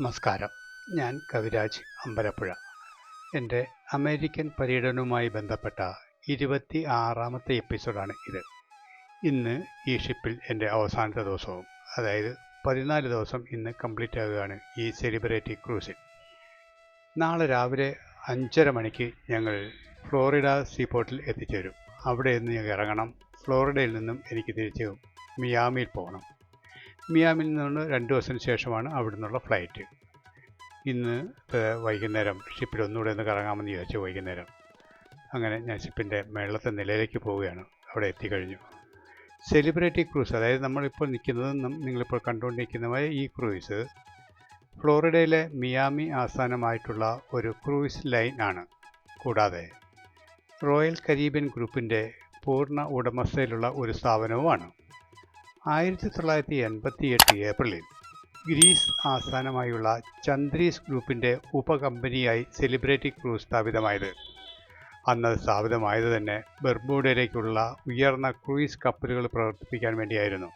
നമസ്കാരം. ഞാൻ കവിരാജ് അമ്പലപ്പുഴ. എന്റെ അമേരിക്കൻ പര്യടനവുമായി ബന്ധപ്പെട്ട ഇരുപത്തി ആറാമത്തെ എപ്പിസോഡാണ് ഇത്. ഇന്ന് ഈ ഷിപ്പിൽ എന്റെ അവസാനത്തെ ദിവസവും അതായത് പതിനാല് ദിവസം ഇന്ന് കംപ്ലീറ്റ് ആകുകയാണ് ഈ സെലിബ്രേറ്റി ക്രൂസിൽ. നാളെ രാവിലെ അഞ്ചര മണിക്ക് ഞങ്ങൾ ഫ്ലോറിഡ സീപോർട്ടിൽ എത്തിച്ചേരും. അവിടെ നിന്ന് ഞങ്ങൾ ഇറങ്ങണം. ഫ്ലോറിഡയിൽ നിന്നും എനിക്ക് തിരിച്ച് മിയാമിയിൽ പോകണം. മിയാമിൽ നിന്ന് രണ്ട് ദിവസത്തിന് ശേഷമാണ് അവിടെ നിന്നുള്ള ഫ്ലൈറ്റ്. ഇന്ന് വൈകുന്നേരം ഷിപ്പിൽ ഒന്നുകൂടെ ഒന്ന് കറങ്ങാമെന്ന് വിചാരിച്ചു വൈകുന്നേരം അങ്ങനെ ഞാൻ ഷിപ്പിന്റെ മേളത്തെ നിലയിലേക്ക് പോവുകയാണ്. അവിടെ എത്തിക്കഴിഞ്ഞു. സെലിബ്രിറ്റി ക്രൂസ് അതായത് നമ്മളിപ്പോൾ നിൽക്കുന്നത് നിങ്ങളിപ്പോൾ കണ്ടുകൊണ്ടിരിക്കുന്നതുമായ ഈ ക്രൂയിസ് ഫ്ലോറിഡയിലെ മിയാമി ആസ്ഥാനമായിട്ടുള്ള ഒരു ക്രൂയിസ് ലൈൻ ആണ്. കൂടാതെ റോയൽ കരീബിയൻ ഗ്രൂപ്പിന്റെ പൂർണ ഉടമസ്ഥയിലുള്ള ഒരു സ്ഥാപനവുമാണ്. ആയിരത്തി തൊള്ളായിരത്തി എൺപത്തി എട്ട് ഏപ്രിലിൽ ഗ്രീസ് ആസ്ഥാനമായുള്ള ചന്ദ്രീസ് ഗ്രൂപ്പിന്റെ ഉപകമ്പനിയായി സെലിബ്രിറ്റി ക്രൂസ് സ്ഥാപിതമായത്. അന്ന് സ്ഥാപിതമായത് തന്നെ ബെർബൂഡയിലേക്കുള്ള ഉയർന്ന ക്രൂയിസ് കപ്പലുകൾ പ്രവർത്തിപ്പിക്കാൻ വേണ്ടിയായിരുന്നു.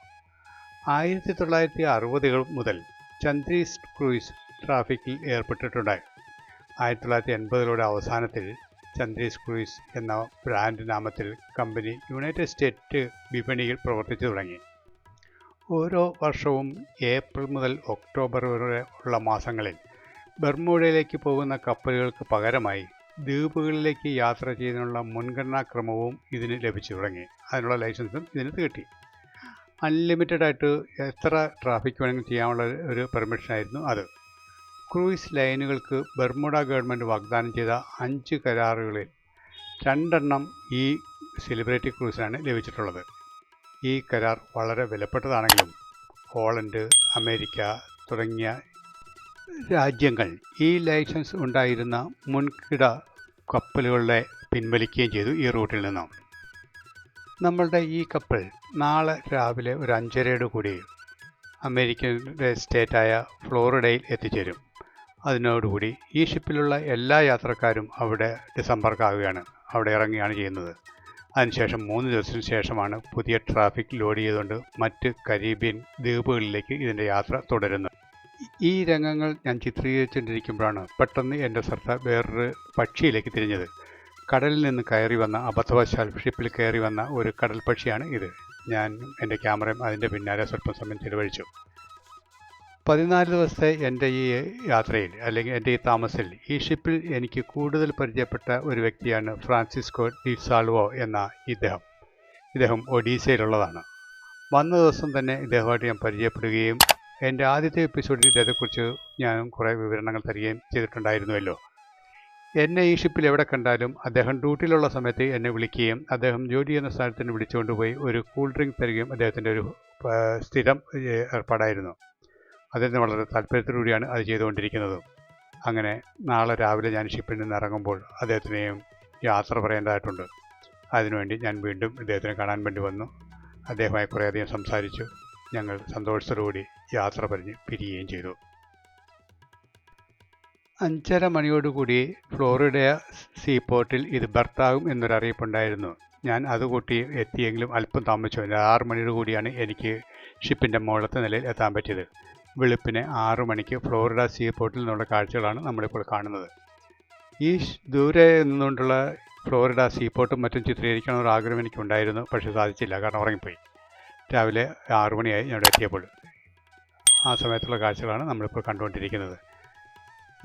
ആയിരത്തി തൊള്ളായിരത്തി അറുപതുകൾ മുതൽ ചന്ദ്രീസ് ക്രൂയിസ് ട്രാഫിക്കിൽ ഏർപ്പെട്ടിട്ടുണ്ടായി. ആയിരത്തി തൊള്ളായിരത്തി എൺപതുകളുടെ അവസാനത്തിൽ ചന്ദ്രീസ് ക്രൂയിസ് എന്ന ബ്രാൻഡ് നാമത്തിൽ കമ്പനി യുണൈറ്റഡ് സ്റ്റേറ്റ് വിപണിയിൽ പ്രവർത്തിച്ചു തുടങ്ങി. ഓരോ വർഷവും ഏപ്രിൽ മുതൽ ഒക്ടോബർ വരെ ഉള്ള മാസങ്ങളിൽ ബർമൂഡയിലേക്ക് പോകുന്ന കപ്പലുകൾക്ക് പകരമായി ദ്വീപുകളിലേക്ക് യാത്ര ചെയ്യുന്നതിനുള്ള മുൻഗണനാക്രമവും ഇതിന് ലഭിച്ചു തുടങ്ങി. അതിനുള്ള ലൈസൻസും ഇതിന് കിട്ടി. അൺലിമിറ്റഡ് ആയിട്ട് എത്ര ട്രാഫിക് വേണമെങ്കിലും ചെയ്യാനുള്ള ഒരു പെർമിഷനായിരുന്നു അത്. ക്രൂയിസ് ലൈനുകൾക്ക് ബർമുഡ ഗവൺമെന്റ് വാഗ്ദാനം ചെയ്ത അഞ്ച് കരാറുകളിൽ രണ്ടെണ്ണം ഈ സെലിബ്രിറ്റി ക്രൂസിനാണ് ലഭിച്ചിട്ടുള്ളത്. ഈ കരാർ വളരെ വിലപ്പെട്ടതാണെങ്കിലും ഹോളണ്ട് അമേരിക്ക തുടങ്ങിയ രാജ്യങ്ങൾ ഈ ലൈസൻസ് ഉണ്ടായിരുന്ന മുൻകിട കപ്പലുകളെ പിൻവലിക്കുകയും ചെയ്തു ഈ റൂട്ടിൽ നിന്നും. നമ്മളുടെ ഈ കപ്പൽ നാളെ രാവിലെ ഒരു അഞ്ചരയോട് കൂടി അമേരിക്കയുടെ സ്റ്റേറ്റായ ഫ്ലോറിഡയിൽ എത്തിച്ചേരും. അതിനോടുകൂടി ഈ ഷിപ്പിലുള്ള എല്ലാ യാത്രക്കാരും അവിടെ ഡിസംബർക്കാവുകയാണ്. അവിടെ ഇറങ്ങുകയാണ് ചെയ്യുന്നത്. അതിനുശേഷം മൂന്ന് ദിവസത്തിന് ശേഷമാണ് പുതിയ ട്രാഫിക് ലോഡ് ചെയ്തുകൊണ്ട് മറ്റ് കരീബിയൻ ദ്വീപുകളിലേക്ക് ഇതിന്റെ യാത്ര തുടരുന്നത്. ഈ രംഗങ്ങൾ ഞാൻ ചിത്രീകരിച്ചുകൊണ്ടിരിക്കുമ്പോഴാണ് പെട്ടെന്ന് എന്റെ ശ്രദ്ധ വേറൊരു പക്ഷിയിലേക്ക് തിരിഞ്ഞത്. കടലിൽ നിന്ന് കയറി വന്ന അബദ്ധവശാൽ ഷിപ്പിൽ കയറി വന്ന ഒരു കടൽ പക്ഷിയാണ് ഇത്. ഞാൻ എന്റെ ക്യാമറയും അതിന്റെ പിന്നാലെ സ്വല്പം സമയം ചിലവഴിച്ചു. പതിനാല് ദിവസത്തെ എന്റെ ഈ യാത്രയിൽ അല്ലെങ്കിൽ എന്റെ ഈ താമസിൽ ഈ ഷിപ്പിൽ എനിക്ക് കൂടുതൽ പരിചയപ്പെട്ട ഒരു വ്യക്തിയാണ് ഫ്രാൻസിസ്കോ ഡി സാൾവോ എന്ന ഇദ്ദേഹം. ഇദ്ദേഹം ഒഡീസയിലുള്ളതാണ്. വന്ന ദിവസം തന്നെ ഇദ്ദേഹമായിട്ട് ഞാൻ പരിചയപ്പെടുകയും എന്റെ ആദ്യത്തെ എപ്പിസോഡിൽ ഇദ്ദേഹത്തെക്കുറിച്ച് ഞാൻ കുറേ വിവരണങ്ങൾ തരികയും ചെയ്തിട്ടുണ്ടായിരുന്നുവല്ലോ. എന്നെ ഈ ഷിപ്പിൽ എവിടെ കണ്ടാലും അദ്ദേഹം ഡ്യൂട്ടിയിലുള്ള സമയത്ത് എന്നെ വിളിക്കുകയും അദ്ദേഹം ജോലി ചെയ്യുന്ന സ്ഥലത്തിന് വിളിച്ചുകൊണ്ട് പോയി ഒരു കൂൾ ഡ്രിങ്ക് തരികയും അദ്ദേഹത്തിന്റെ ഒരു സ്ഥിരം ഏർപ്പാടായിരുന്നു. അദ്ദേഹത്തിന് വളരെ താല്പര്യത്തോടുകൂടിയാണ് അത് ചെയ്തുകൊണ്ടിരിക്കുന്നത്. അങ്ങനെ നാളെ രാവിലെ ഞാൻ ഷിപ്പിൽ നിന്ന് ഇറങ്ങുമ്പോൾ അദ്ദേഹത്തിനെയും യാത്ര പറയേണ്ടതായിട്ടുണ്ട്. അതിനുവേണ്ടി ഞാൻ വീണ്ടും ഇദ്ദേഹത്തിനെ കാണാൻ വേണ്ടി വന്നു. അദ്ദേഹമായി കുറേയധികം സംസാരിച്ചു. ഞങ്ങൾ സന്തോഷത്തോടുകൂടി യാത്ര പറഞ്ഞ് പിരിയുകയും ചെയ്തു. അഞ്ചര മണിയോടുകൂടി ഫ്ലോറിഡ സീപോർട്ടിൽ ഇത് ഭർത്താവും എന്നൊരറിയിപ്പുണ്ടായിരുന്നു ഞാൻ അതുകൂട്ടി എത്തിയെങ്കിലും അല്പം താമസിച്ചു. ആറ് മണിയോട് കൂടിയാണ് എനിക്ക് ഷിപ്പിന്റെ മുകളിലത്തെ നിലയിൽ എത്താൻ പറ്റിയത്. വെളുപ്പിന് ആറു മണിക്ക് ഫ്ലോറിഡ സീ പോർട്ടിൽ നിന്നുള്ള കാഴ്ചകളാണ് നമ്മളിപ്പോൾ കാണുന്നത്. ഈ ദൂരെ നിന്നുകൊണ്ടുള്ള ഫ്ലോറിഡ സീ പോർട്ടും മറ്റും ചിത്രീകരിക്കണമെന്നൊരു ആഗ്രഹം എനിക്കുണ്ടായിരുന്നു പക്ഷേ സാധിച്ചില്ല. കാരണം ഉറങ്ങിപ്പോയി. രാവിലെ ആറു മണിയായി ഞാൻ എത്തിയപ്പോൾ. ആ സമയത്തുള്ള കാഴ്ചകളാണ് നമ്മളിപ്പോൾ കണ്ടുകൊണ്ടിരിക്കുന്നത്.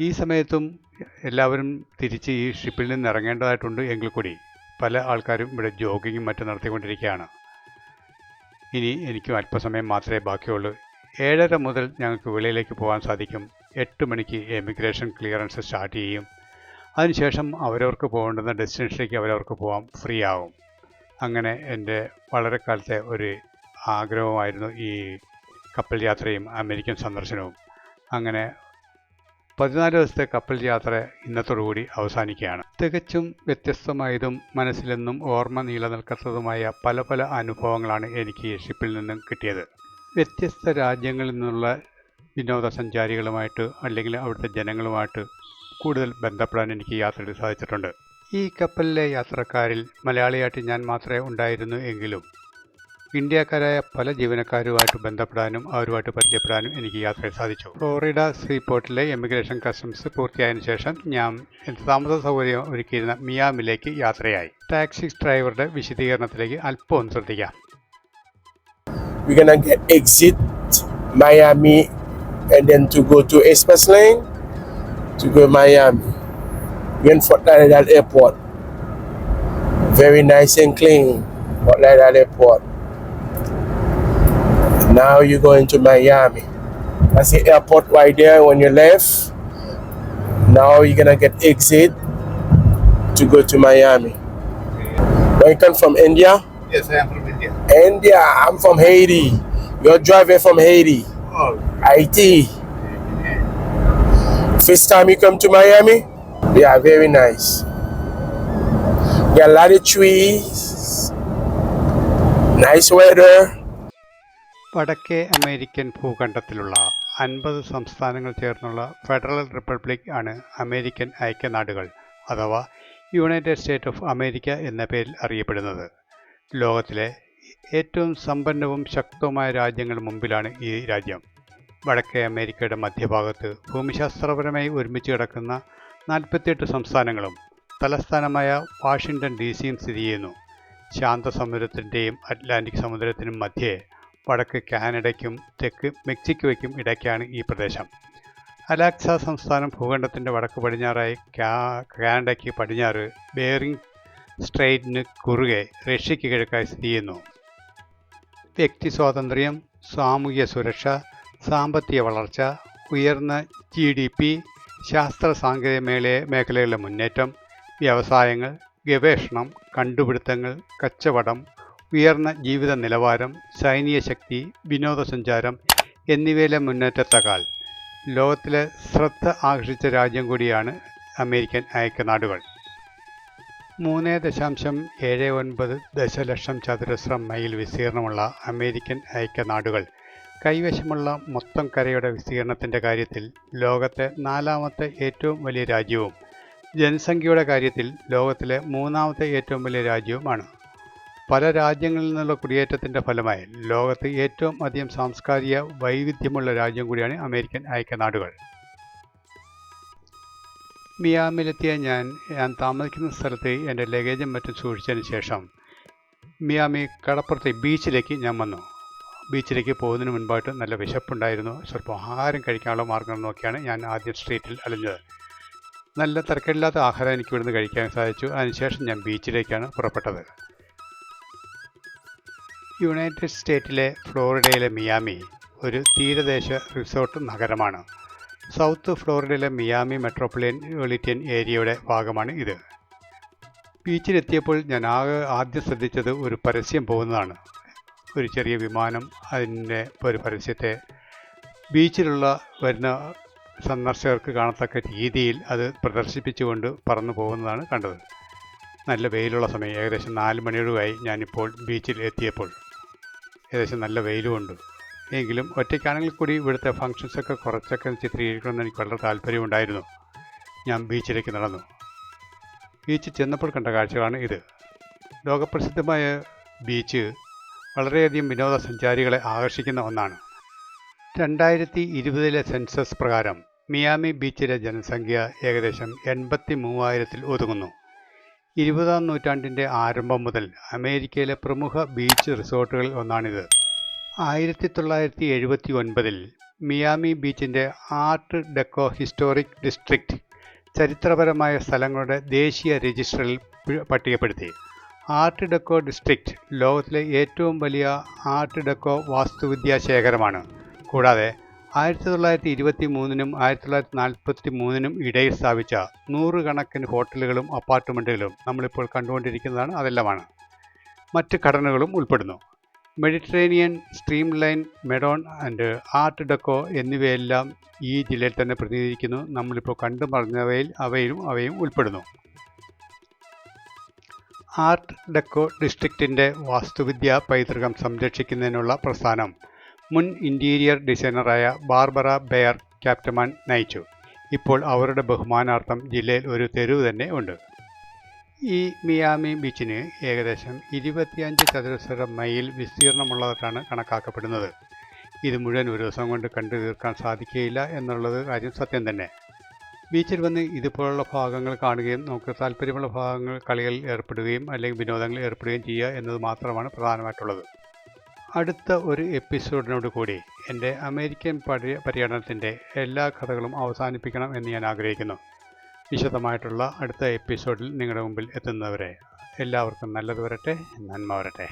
ഈ സമയത്തും എല്ലാവരും തിരിച്ച് ഈ ഷിപ്പിൽ നിന്ന് ഇറങ്ങേണ്ടതായിട്ടുണ്ട് എങ്കിൽ കൂടി. പല ആൾക്കാരും ഇവിടെ ജോഗിങ്ങും മറ്റും നടത്തിക്കൊണ്ടിരിക്കുകയാണ്. ഇനി എനിക്കും അല്പസമയം മാത്രമേ ബാക്കിയുള്ളൂ. ഏഴര മുതൽ ഞങ്ങൾക്ക് വെളിയിലേക്ക് പോകാൻ സാധിക്കും. എട്ട് മണിക്ക് എമിഗ്രേഷൻ ക്ലിയറൻസ് സ്റ്റാർട്ട് ചെയ്യും. അതിനുശേഷം അവരവർക്ക് പോകേണ്ടുന്ന ഡെസ്റ്റിനേഷനിലേക്ക് അവരവർക്ക് പോകാം ഫ്രീ ആവും. അങ്ങനെ എന്റെ വളരെ കാലത്തെ ഒരു ആഗ്രഹമായിരുന്നു ഈ കപ്പൽ യാത്രയും അമേരിക്കൻ സന്ദർശനവും. അങ്ങനെ പതിനാല് ദിവസത്തെ കപ്പൽ യാത്ര ഇന്നത്തോടുകൂടി അവസാനിക്കുകയാണ്. തികച്ചും വ്യത്യസ്തമായതും മനസ്സിലെന്നും ഓർമ്മ നിലനിൽക്കാത്തതുമായ പല പല അനുഭവങ്ങളാണ് എനിക്ക് ഷിപ്പിൽ നിന്നും കിട്ടിയത്. വ്യത്യസ്ത രാജ്യങ്ങളിൽ നിന്നുള്ള വിനോദസഞ്ചാരികളുമായിട്ട് അല്ലെങ്കിൽ അവിടുത്തെ ജനങ്ങളുമായിട്ട് കൂടുതൽ ബന്ധപ്പെടാൻ എനിക്ക് യാത്രയിൽ സാധിച്ചിട്ടുണ്ട്. ഈ കപ്പലിലെ യാത്രക്കാരിൽ മലയാളിയായിട്ട് ഞാൻ മാത്രമേ ഉണ്ടായിരുന്നു എങ്കിലും ഇന്ത്യക്കാരായ പല ജീവനക്കാരുമായിട്ട് ബന്ധപ്പെടാനും അവരുമായിട്ട് പരിചയപ്പെടാനും എനിക്ക് യാത്രയിൽ സാധിച്ചു. ഫ്ലോറിഡ സീപോർട്ടിലെ എമിഗ്രേഷൻ കസ്റ്റംസ് പൂർത്തിയായതിനു ശേഷം ഞാൻ താമസ സൗകര്യം ഒരുക്കിയിരുന്ന മിയാമിലേക്ക് യാത്രയായി. ടാക്സി ഡ്രൈവറുടെ വിശദീകരണത്തിലേക്ക് അല്പം ഒന്ന് ശ്രദ്ധിക്കാം. We're gonna get exit Miami and then to go to Express Lane to go Miami. We're in Fort Lauderdale Airport. Very nice and clean, Fort Lauderdale Airport. Now you're going to Miami. That's the airport right there when you left. Now you're gonna get exit to go to Miami. Where you come from, India? Yes, I am from India. yeah, I'm from Haiti. You're driving from Haiti. Oh, Haiti. First time you come to Miami? Yeah, very nice. Got a lot of trees. Nice weather. വടക്കേ American ഭൂഖണ്ഡത്തിലുള്ള അൻപത് സംസ്ഥാനങ്ങൾ ചേർന്നുള്ള federal republic ആണ് American ഐക്യനാടുകൾ അഥവാ United state of America എന്ന പേരിൽ അറിയപ്പെടുന്നത് ലോകത്തിലെ ഏറ്റവും സമ്പന്നവും ശക്തവുമായ രാജ്യങ്ങൾ മുമ്പിലാണ് ഈ രാജ്യം. വടക്കേ അമേരിക്കയുടെ മധ്യഭാഗത്ത് ഭൂമിശാസ്ത്രപരമായി ഒരുമിച്ച് കിടക്കുന്ന നാൽപ്പത്തിയെട്ട് സംസ്ഥാനങ്ങളും തലസ്ഥാനമായ വാഷിങ്ടൺ ഡി സിയും സ്ഥിതി ചെയ്യുന്നു. ശാന്തസമുദ്രത്തിന്റെയും അറ്റ്ലാന്റിക് സമുദ്രത്തിനും മധ്യേ വടക്ക് കാനഡയ്ക്കും തെക്ക് മെക്സിക്കോയ്ക്കും ഇടയ്ക്കാണ് ഈ പ്രദേശം. അലാക്സ സംസ്ഥാനം ഭൂഖണ്ഡത്തിന്റെ വടക്ക് പടിഞ്ഞാറായി കാനഡയ്ക്ക് പടിഞ്ഞാറ് ബേറിംഗ് സ്ട്രെയിറ്റിന് കുറുകെ റഷ്യയ്ക്ക് കിഴക്കായി സ്ഥിതി ചെയ്യുന്നു. വ്യക്തി സ്വാതന്ത്ര്യം സാമൂഹ്യ സുരക്ഷ സാമ്പത്തിക വളർച്ച ഉയർന്ന ജി ഡി പി ശാസ്ത്ര സാങ്കേതിക മേഖല മേഖലകളിലെ മുന്നേറ്റം വ്യവസായങ്ങൾ ഗവേഷണം കണ്ടുപിടുത്തങ്ങൾ കച്ചവടം ഉയർന്ന ജീവിത നിലവാരം സൈനിക ശക്തി വിനോദസഞ്ചാരം എന്നിവയിലെ മുന്നേറ്റത്തെക്കാൾ ലോകത്തിലെ ശ്രദ്ധ ആകർഷിച്ച രാജ്യം കൂടിയാണ് അമേരിക്കൻ ഐക്യനാടുകൾ. മൂന്ന് ദശാംശം ഏഴ് ഒൻപത് ദശലക്ഷം ചതുരശ്ര മൈൽ വിസ്തീർണമുള്ള അമേരിക്കൻ ഐക്യനാടുകൾ. കൈവശമുള്ള മൊത്തം കരയുടെ വിസ്തീർണത്തിന്റെ കാര്യത്തിൽ ലോകത്തെ നാലാമത്തെ ഏറ്റവും വലിയ രാജ്യവും ജനസംഖ്യയുടെ കാര്യത്തിൽ ലോകത്തിലെ മൂന്നാമത്തെ ഏറ്റവും വലിയ രാജ്യവുമാണ്. പല രാജ്യങ്ങളിൽ നിന്നുള്ള കുടിയേറ്റത്തിന്റെ ഫലമായി ലോകത്ത് ഏറ്റവും അധികം സാംസ്കാരിക വൈവിധ്യമുള്ള രാജ്യം കൂടിയാണ് അമേരിക്കൻ ഐക്യനാടുകൾ. മിയാമിലെത്തിയ ഞാൻ ഞാൻ താമസിക്കുന്ന സ്ഥലത്ത് എന്റെ ലഗേജും മറ്റും സൂക്ഷിച്ചതിന് ശേഷം മിയാമി കടപ്പുറത്തെ ബീച്ചിലേക്ക് ഞാൻ വന്നു. ബീച്ചിലേക്ക് പോകുന്നതിന് മുൻപായിട്ട് നല്ല വിശപ്പുണ്ടായിരുന്നു. സ്വല്പം ആഹാരം കഴിക്കാനുള്ള മാർഗം നോക്കിയാണ് ഞാൻ ആദ്യം സ്ട്രീറ്റിൽ അലഞ്ഞത്. നല്ല തിരക്കില്ലാത്ത ആഹാരം എനിക്ക് ഇവിടുന്ന് കഴിക്കാൻ സാധിച്ചു. അതിനുശേഷം ഞാൻ ബീച്ചിലേക്കാണ് പുറപ്പെട്ടത്. യുണൈറ്റഡ് സ്റ്റേറ്റിലെ ഫ്ലോറിഡയിലെ മിയാമി ഒരു തീരദേശ റിസോർട്ട് നഗരമാണ്. സൗത്ത് ഫ്ലോറിഡയിലെ മിയാമി മെട്രോപൊളിറ്റൻ ഏരിയയുടെ ഭാഗമാണ് ഇത്. ബീച്ചിലെത്തിയപ്പോൾ ഞാൻ ആകെ ആദ്യം ശ്രദ്ധിച്ചത് ഒരു പരസ്യം പോകുന്നതാണ്. ഒരു ചെറിയ വിമാനം അതിന്റെ ഒരു പരസ്യത്തെ ബീച്ചിലുള്ള വരുന്ന സന്ദർശകർക്ക് കാണത്തക്ക രീതിയിൽ അത് പ്രദർശിപ്പിച്ചുകൊണ്ട് പറന്നു പോകുന്നതാണ് കണ്ടത്. നല്ല വെയിലുള്ള സമയം. ഏകദേശം നാല് മണിയോടുമായി ഞാനിപ്പോൾ ബീച്ചിൽ എത്തിയപ്പോൾ. ഏകദേശം നല്ല വെയിലുമുണ്ട് എങ്കിലും ഒറ്റയ്ക്കാണെങ്കിൽ കൂടി ഇവിടുത്തെ ഫങ്ഷൻസൊക്കെ കുറച്ചൊക്കെ ചിത്രീകരിക്കണമെന്ന് എനിക്ക് വളരെ താല്പര്യമുണ്ടായിരുന്നു. ഞാൻ ബീച്ചിലേക്ക് നടന്നു. ബീച്ചിൽ ചെന്നപ്പോൾ കണ്ട കാഴ്ചകളാണ് ഇത്. ലോകപ്രസിദ്ധമായ ബീച്ച് വളരെയധികം വിനോദസഞ്ചാരികളെ ആകർഷിക്കുന്ന ഒന്നാണ്. രണ്ടായിരത്തി ഇരുപതിലെ സെൻസസ് പ്രകാരം മിയാമി ബീച്ചിലെ ജനസംഖ്യ ഏകദേശം എൺപത്തി മൂവായിരത്തിൽ ഒതുങ്ങുന്നു. ഇരുപതാം നൂറ്റാണ്ടിന്റെ ആരംഭം മുതൽ അമേരിക്കയിലെ പ്രമുഖ ബീച്ച് റിസോർട്ടുകളിൽ ഒന്നാണിത്. ആയിരത്തി തൊള്ളായിരത്തി എഴുപത്തി ഒൻപതിൽ മിയാമി ബീച്ചിന്റെ ആർട്ട് ഡെക്കോ ഹിസ്റ്റോറിക് ഡിസ്ട്രിക്റ്റ് ചരിത്രപരമായ സ്ഥലങ്ങളുടെ ദേശീയ രജിസ്റ്ററിൽ പട്ടികപ്പെടുത്തി. ആർട്ട് ഡെക്കോ ഡിസ്ട്രിക്റ്റ് ലോകത്തിലെ ഏറ്റവും വലിയ ആർട്ട് ഡെക്കോ വാസ്തുവിദ്യാ ശേഖരമാണ് കൂടാതെ ആയിരത്തി തൊള്ളായിരത്തി ഇരുപത്തി മൂന്നിനും ആയിരത്തി തൊള്ളായിരത്തി നാൽപ്പത്തി മൂന്നിനും ഇടയിൽ സ്ഥാപിച്ച നൂറുകണക്കിന് ഹോട്ടലുകളും അപ്പാർട്ട്മെന്റുകളും നമ്മളിപ്പോൾ കണ്ടുകൊണ്ടിരിക്കുന്നതാണ് അതെല്ലാമാണ്. മറ്റ് ഘടനകളും ഉൾപ്പെടുന്നു. Mediterranean streamline moderne and art deco എന്നിവയെല്ലാം ഈ ജില്ലയിൽ തന്നെ പ്രതിനിധീകരിക്കുന്നു. നമ്മളിപ്പോൾ കണ്ടു പറഞ്ഞവയിൽ അവയിലും അവയും ഉൾപ്പെടുന്നു. ആർട്ട് ഡെക്കോ ഡിസ്ട്രിക്റ്റിന്റെ വാസ്തുവിദ്യ പൈതൃകം സംരക്ഷിക്കുന്നതിനുള്ള പ്രസ്ഥാനം. മുൻ ഇന്റീരിയർ ഡിസൈനറായ ബാർബറ ബെയർ ക്യാപ്റ്റമാൻ നയിച്ചു. ഇപ്പോൾ അവരുടെ ബഹുമാനാർത്ഥം ജില്ലയിൽ ഒരു തെരുവ് തന്നെ ഉണ്ട്. ഈ മിയാമി ബീച്ചിന് ഏകദേശം ഇരുപത്തിയഞ്ച് ചതുരശ്ര മൈൽ വിസ്തീർണമുള്ളതായിട്ടാണ് കണക്കാക്കപ്പെടുന്നത്. ഇത് മുഴുവൻ ഒരു ദിവസം കൊണ്ട് കണ്ടു തീർക്കാൻ സാധിക്കുകയില്ല എന്നുള്ളത് കാര്യം സത്യം തന്നെ. ബീച്ചിൽ വന്ന് ഇതുപോലുള്ള ഭാഗങ്ങൾ കാണുകയും നമുക്ക് താല്പര്യമുള്ള ഭാഗങ്ങൾ കളികളിൽ ഏർപ്പെടുകയും അല്ലെങ്കിൽ വിനോദങ്ങളിൽ ഏർപ്പെടുകയും ചെയ്യുക എന്നത് മാത്രമാണ് പ്രധാനമായിട്ടുള്ളത്. അടുത്ത ഒരു എപ്പിസോഡിനോട് കൂടി എന്റെ അമേരിക്കൻ പര്യ പര്യടനത്തിന്റെ എല്ലാ കഥകളും അവസാനിപ്പിക്കണം എന്ന് ഞാൻ ആഗ്രഹിക്കുന്നു. വിശദമായിട്ടുള്ള അടുത്ത എപ്പിസോഡിൽ നിങ്ങളുടെ മുമ്പിൽ എത്തുന്നവരെ എല്ലാവർക്കും നല്ലത് വരട്ടെ നന്മ വരട്ടെ.